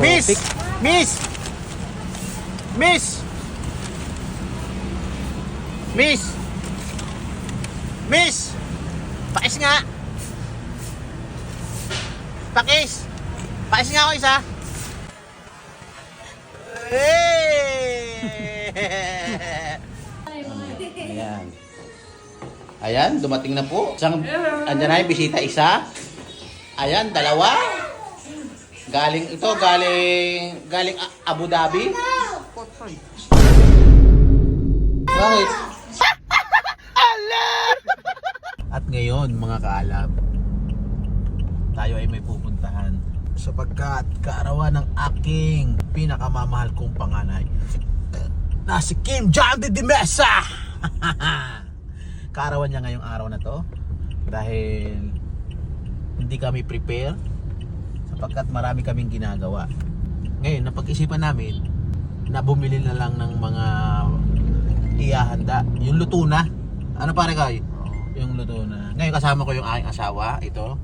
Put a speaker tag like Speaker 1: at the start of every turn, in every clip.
Speaker 1: Miss! Miss! Miss! Miss! Miss! Pakis nga! Pakis! Pakis nga ako isa! Ayan. Ayan, dumating na po. Isang, andyan na yung bisita isa. Ayan, dalawa. Galing ito, galing galing Abu Dhabi. Bakit? At ngayon, mga kaalab, tayo ay may pupuntahan sapagkat kaarawan ng aking pinakamamahal kong panganay na si Kim John de Dimesa. kaarawan niya ngayong araw na to dahil hindi kami prepare sapagkat marami kaming ginagawa. Ngayon, napag-isipan namin na bumili na lang ng mga iyahanda. Yung luto na. Ano pare kay? Yung luto na. Ngayon kasama ko yung aking asawa, ito.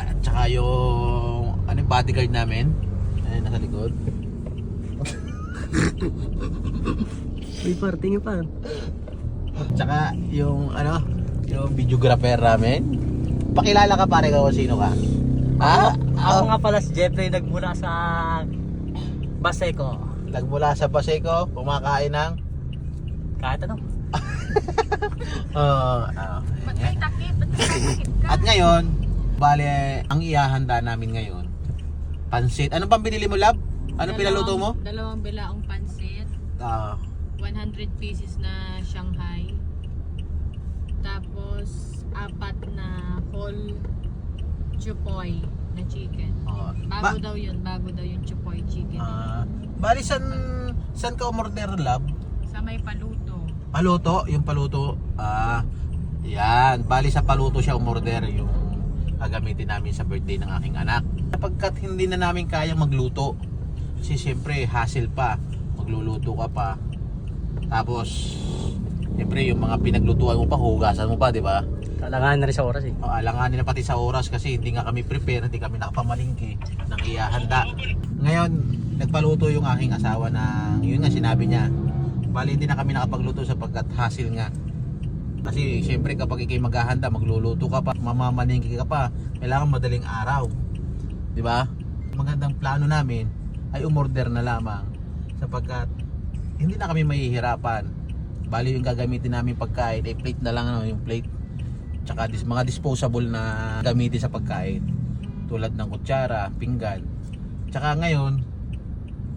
Speaker 1: At saka yung ano yung bodyguard namin. Ayun, nasa likod.
Speaker 2: May parte niyo pa.
Speaker 1: Tsaka yung ano, yung videographer namin. Pakilala ka pare kung sino ka. Ha?
Speaker 2: Ako nga pala si Jeffrey nagmula sa Baseco.
Speaker 1: Nagmula sa Paseco, kumakain ng
Speaker 2: Kahit ano.
Speaker 1: Oo.
Speaker 3: Ba't may takip? Ba't may takip ka?
Speaker 1: At ngayon, bale, ang ihahanda namin ngayon, pansit. Anong pang binili mo, Lab? Anong pinaluto mo?
Speaker 3: Dalawang bilaong pansit,
Speaker 1: Ah,
Speaker 3: 100 pieces na Shanghai. Tapos, whole chupoy na chicken.
Speaker 1: Oo.
Speaker 3: Bago
Speaker 1: Ba-
Speaker 3: daw yun, bago daw yung chupoy chicken.
Speaker 1: ah, bali, san, san ka umorder, Lab?
Speaker 3: Sa may paluto.
Speaker 1: Paluto, yung paluto. Ah, yan. Bali sa paluto siya umorder yung gagamitin namin sa birthday ng aking anak. Kapagkat hindi na namin kayang magluto. Kasi siyempre, hassle pa. Magluluto ka pa. Tapos, siyempre yung mga pinaglutuan mo pa, hugasan mo pa, di ba?
Speaker 2: Kalangan na rin sa oras eh.
Speaker 1: O, alanganin na pati sa oras kasi hindi nga kami prepare, hindi kami nakapamalingki ng iyahanda. Ngayon, nagpaluto yung aking asawa ng, yun nga sinabi niya, bali hindi na kami nakapagluto sapagkat hassle nga. Kasi siyempre kapag ikay maghahanda, magluluto ka pa, mamamalingki ka pa, kailangan madaling araw. Di ba? Magandang plano namin ay umorder na lamang sapagkat hindi na kami mahihirapan. Bali yung gagamitin namin pagkain, eh plate na lang ano, yung plate tsaka dis, mga disposable na gamitin sa pagkain. Tulad ng kutsara, pinggan. Tsaka ngayon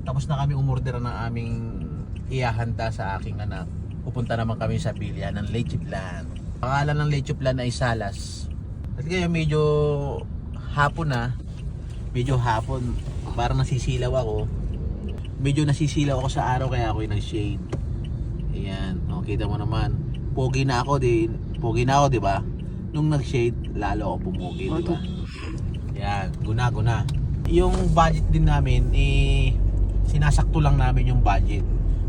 Speaker 1: tapos na kami umorder ng aming iyahanda sa aking anak. Pupunta naman kami sa bilihan ng leche plan pangalan ng leche plan ay salas. At ngayon medyo hapon na. Medyo hapon. Parang nasisilaw ako. Medyo nasisilaw ako sa araw kaya ako yung nag-shade. Ayan. O kita mo naman. Pogi na ako din pogi na ako di ba nung nag-shade lalo ako pumugi di ba? yan guna guna yung budget din namin eh sinasakto lang namin yung budget.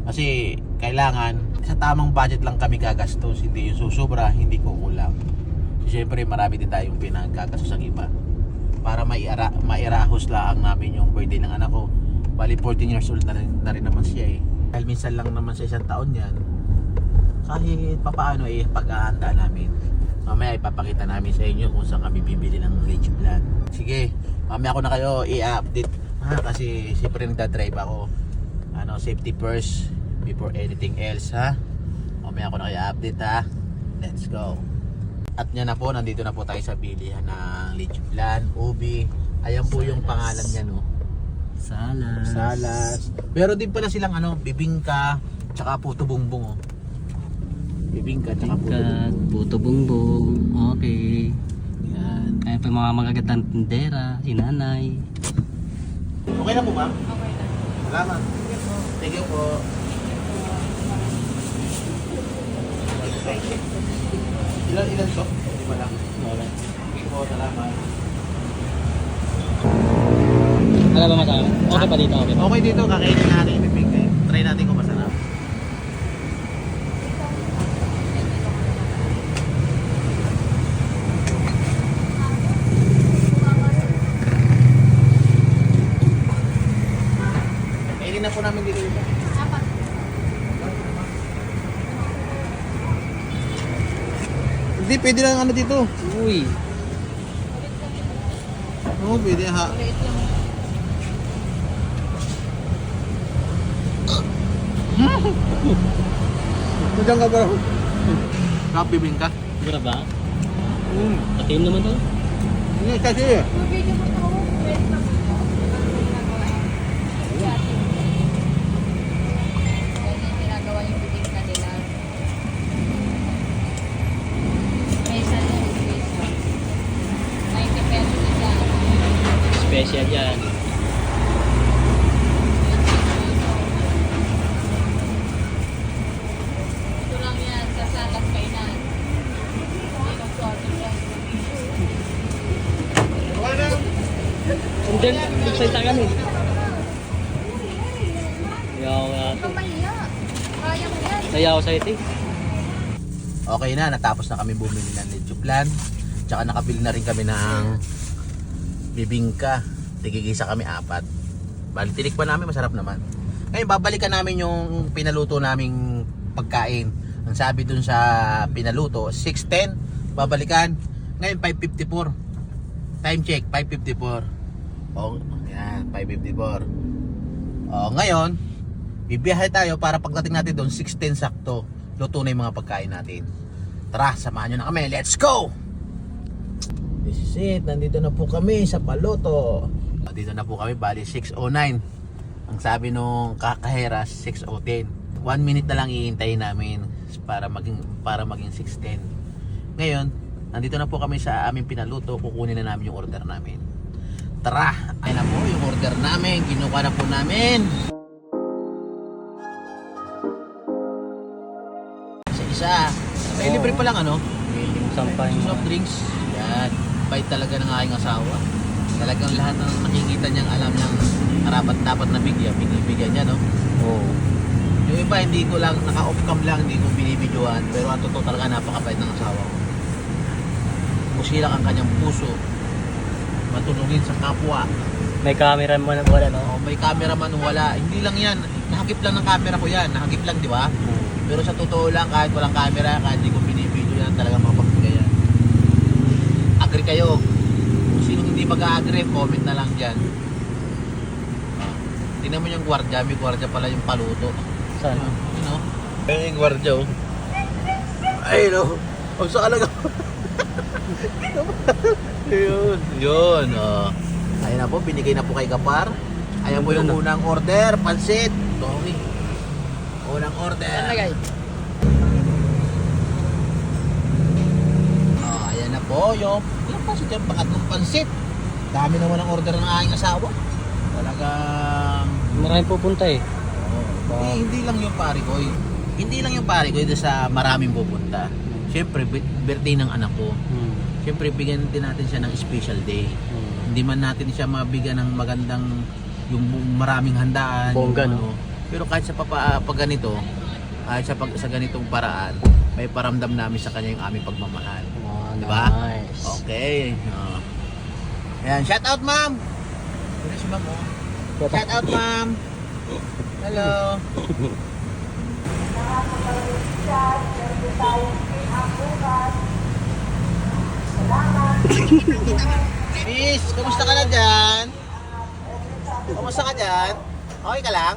Speaker 1: Kasi kailangan sa tamang budget lang kami gagastos hindi yung susubra hindi ko kulang so, syempre marami din tayong pinagagastos ang iba. Para maira, mairahos lang namin yung birthday ng anak ko. Bali 14 years old na rin, na rin naman siya eh. Dahil minsan lang naman sa isang taon yan kahit papaano eh pag-aanda namin mamaya ipapakita namin sa inyo kung saan kami bibili ng rich plan. Sige mamaya ako na kayo i-update. Ha kasi siyempre nagdadrive ako. Ano safety first before anything else ha? Mamaya ako na kayo update ha? Let's go. At yan na po nandito na po tayo sa bilihan ng rich plan. Ubi ayan po yung pangalan niya no?
Speaker 2: Salas.
Speaker 1: salas. Pero din pala silang ano bibingka tsaka puto bumbong oh bibingka tsaka puto bumbong.
Speaker 2: Okay.
Speaker 1: yan
Speaker 2: Kaya pa mga magagandang tindera, si nanay.
Speaker 1: okay na po ma'am
Speaker 3: Okay na.
Speaker 1: salamat thank you po ilan ilan to? Hindi ba lang?
Speaker 2: Okay.
Speaker 1: Okay po, salamat.
Speaker 2: Ano ba masama? Okay pa dito, okay pa.
Speaker 1: Okay dito, kakainin natin yung bibingka. Try natin kung na po namin dito. Apat. Hindi, pwede lang ano dito.
Speaker 2: Uy.
Speaker 1: Oo, oh, pwede ha. Diyan ka parang. Happy bin ka?
Speaker 2: Mura ba? Ah. Mm. Patiim naman to.
Speaker 1: Hindi, kasi.
Speaker 3: Video mo
Speaker 2: magsalita ka. Sayaw ka.
Speaker 3: Mamaya. Kaya mo yan.
Speaker 2: Sayaw sa eh.
Speaker 1: Okay na, natapos na kami bumili ng leche plan. Tsaka nakabili na rin kami ng bibingka. Tigigisa kami apat. Bali, tinikpan namin, masarap naman. Ngayon, babalikan namin yung pinaluto naming pagkain. Ang sabi dun sa pinaluto, 610, babalikan. Ngayon, 554. Time check, 554. O, yan, 554. O, ngayon, bibiyahe tayo para pagdating natin doon, 610 sakto. Luto na yung mga pagkain natin. Tara, samahan nyo na kami. Let's go! This is it. Nandito na po kami sa Paloto. Dito na po kami. Bali, 6.09. Ang sabi nung kakaheras, 6.010. One minute na lang iintayin namin para maging, para maging 6.10. Ngayon, nandito na po kami sa aming pinaluto. Kukunin na namin yung order namin. Tara! Ayan na po yung order namin. Kinuha na po namin. Isa-isa. May libre pa lang ano?
Speaker 2: Sampay.
Speaker 1: Soft drinks. Yan. Bait talaga ng aking asawa. Talagang lahat ng nakikita niyang alam niyang karapat dapat na bigyan, binibigyan niya, no?
Speaker 2: Oo.
Speaker 1: Yung iba, hindi ko lang, naka-off cam lang, hindi ko binibidyoan. Pero ang totoo talaga, napakabait ng asawa ko. Musilang ang kanyang puso. Matulungin sa kapwa.
Speaker 2: May camera mo na wala no?
Speaker 1: O, may cameraman o wala. Hindi lang yan. Nakagip lang ng camera ko yan. Nakagip lang, di ba? Pero sa totoo lang, kahit walang camera, kahit hindi ko binibidyo yan, talagang mapagbigay yan. Agree kayo. Kung sino hindi mag-agree, comment na lang dyan. Tingnan mo yung gwardiya, may gwardiya pala yung paluto.
Speaker 2: Saan?
Speaker 1: You know? Ayun yung gwardiya, oh. Ay, no. Ang sa alaga. Yun. Yun, oh. Ayun na po, binigay na po kay Kapar. Ayan po yung unang order, pansit. Tommy. Unang order. Oh, ayan na po yung yung pansit, yung pangatlong pansit. Dami naman ang order ng aking asawa. Talagang
Speaker 2: Maraming pupunta eh.
Speaker 1: Oh, hindi, hindi lang yung pare ko. eh. Hindi lang yung pare ko ito sa maraming pupunta. Siyempre, bi- birthday ng anak ko.
Speaker 2: Hmm.
Speaker 1: Siyempre, bigyan din natin siya ng special day.
Speaker 2: Hmm.
Speaker 1: Hindi man natin siya mabigyan ng magandang yung maraming handaan.
Speaker 2: Bongga,
Speaker 1: yung
Speaker 2: no?
Speaker 1: ano. Pero kahit sa papa, pag ganito, kahit sa, pag, sa ganitong paraan, may paramdam namin sa kanya yung aming pagmamahal.
Speaker 2: Oh,
Speaker 1: Di ba?
Speaker 2: Nice.
Speaker 1: Okay. Oh. Ayan, shout out ma'am! Ano si ma'am oh? Shout out ma'am! Hello! Miss, kumusta ka na dyan? Kumusta ka dyan? Okay ka lang?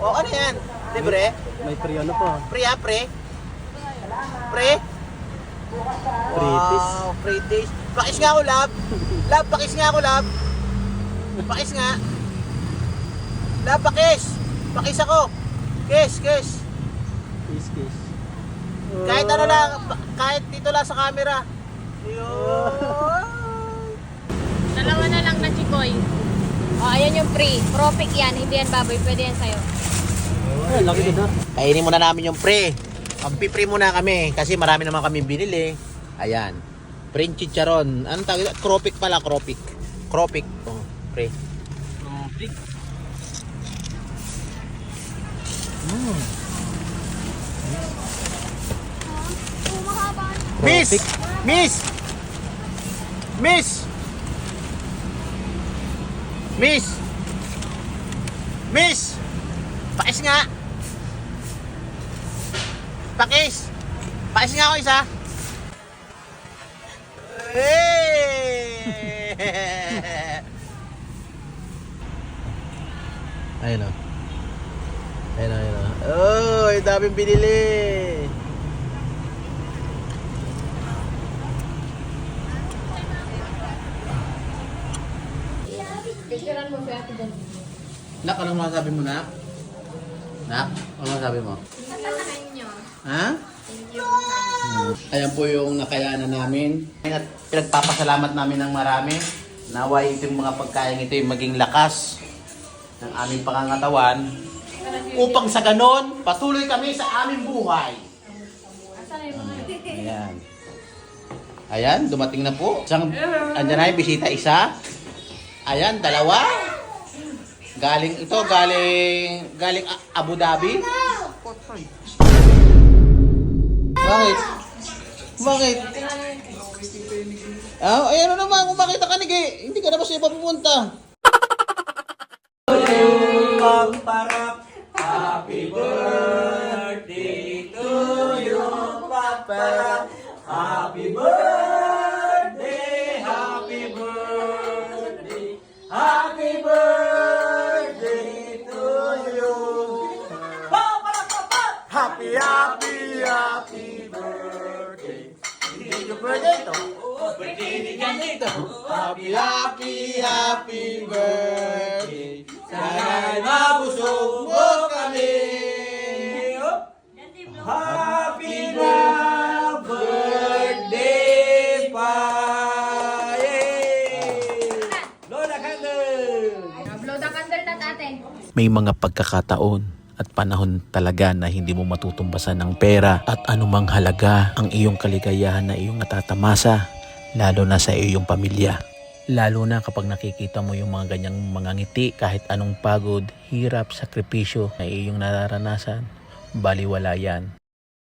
Speaker 1: O ano yan? Libre?
Speaker 2: May pre ano pa?
Speaker 1: Pre ha, pre? Pre?
Speaker 2: Pretis.
Speaker 1: Wow, pretis. Pakis nga ako, lab. Lab, pakis nga ako, lab. Pakis nga. Lab, pakis. Pakis ako. Kiss, kiss.
Speaker 2: Kiss, kiss.
Speaker 1: Kahit ano lang, kahit dito lang sa camera. Yun.
Speaker 3: Dalawa na lang na chikoy. O, ayan yung free. Profit yan. Hindi yan baboy. Pwede yan sa'yo.
Speaker 2: Ay, laki din ha.
Speaker 1: Kainin muna namin yung pre. Magpipre muna kami kasi marami naman kami binili. Ayan. Pre chicharon. Anong tawag ito? Cropic pala, cropic. Cropic. Oh, pre.
Speaker 2: Tropic.
Speaker 1: Mm.
Speaker 2: Cropic.
Speaker 1: Miss! Miss! Miss! Miss! Pakis nga! Pakis! Pakis nga ako isa! Hey! ayun o. Ayun o, ayun o. Oh, ang daming binili.
Speaker 3: Picturean mo si Ate Jan.
Speaker 1: Nak, anong masasabi mo, Nak? Nak, anong masasabi mo?
Speaker 3: Thank you.
Speaker 1: Ha? Hmm. Ayan po yung nakayanan namin. At pinagpapasalamat namin ng marami. Naway itong mga pagkain ito yung maging lakas ng aming pangangatawan upang sa ganon, patuloy kami sa aming buhay. Ayan. Ayan, dumating na po. Isang, andyan na yung bisita isa. Ayan, dalawa. Galing ito, galing, galing Abu Dhabi. Bakit? Bakit? Ah, ayan na naman, kung makita ka ni Gay, hindi ka na ba sa iba pupunta? Happy, happy, happy birthday. Happy birthday to. Happy, happy, happy birthday. Sana'y mabusog mo kami. Happy na birthday pa. Lola Candle!
Speaker 3: Blow the candle na ate.
Speaker 4: may mga pagkakataon at panahon talaga na hindi mo matutumbasan ng pera at anumang halaga ang iyong kaligayahan na iyong natatamasa, lalo na sa iyong pamilya. Lalo na kapag nakikita mo yung mga ganyang mga ngiti kahit anong pagod, hirap, sakripisyo na iyong nararanasan, baliwala yan